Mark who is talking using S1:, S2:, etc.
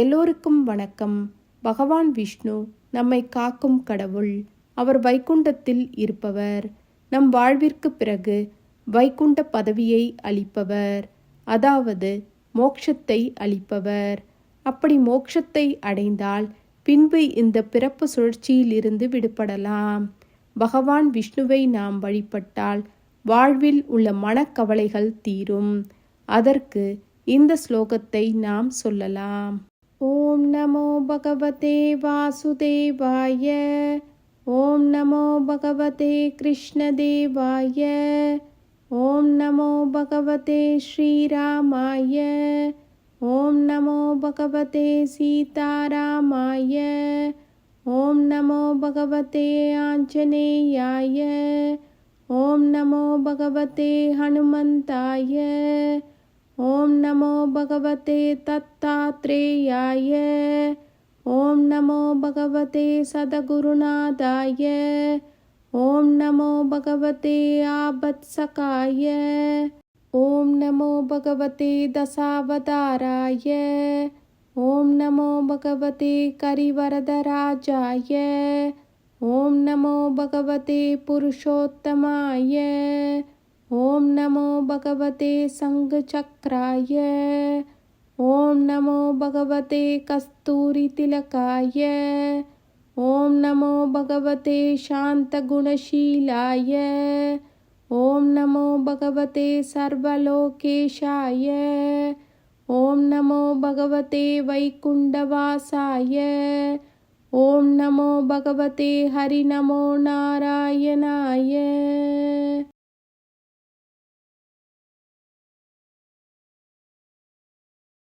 S1: எல்லோருக்கும் வணக்கம். பகவான் விஷ்ணு நம்மை காக்கும் கடவுள். அவர் வைகுண்டத்தில் இருப்பவர். நம் வாழ்விற்கு பிறகு வைகுண்ட பதவியை அளிப்பவர். அதாவது மோட்சத்தை அளிப்பவர். அப்படி மோட்சத்தை அடைந்தால் பின்பு இந்த பிறப்பு சுழற்சியிலிருந்து விடுபடலாம். பகவான் விஷ்ணுவை நாம் வழிபட்டால் வாழ்வில் உள்ள மனக்கவலைகள் தீரும். அதற்கு இந்த ஸ்லோகத்தை நாம் சொல்லலாம். ॐ नमो भगवते वासुदेवाय। ॐ नमो भगवते कृष्णदेवाय। ॐ नमो भगवते श्रीरामाय। ॐ नमो भगवते सीतारामाय। ॐ नमो भगवते आञ्जनेयाय। ॐ नमो भगवते हनुमन्ताय। ॐ नमो भगवते तत्तात्रेयाय। ॐ नमो भगवते सद्गुरुनादाय ॐ नमो भगवते आबत्सकाय। ॐ नमो भगवते दशावताराय। ॐ नमो भगवते करिवरदराजाय। ॐ नमो भगवते पुरुषोत्तमाय। ஓம் நமோ பகவதே சங்குசக்கராய ஓம் நமோ பகவதே கஸ்தூரி திலகாய. ஓம் நமோ பகவதே சாந்த குணசீலாய ஓம் நமோ பகவதே சர்வலோகேஷாய. ஓம் நமோ பகவதே வைகுண்டவாசாய. ஓம் நமோ பகவதே ஹரி நமோ நாராயணாய.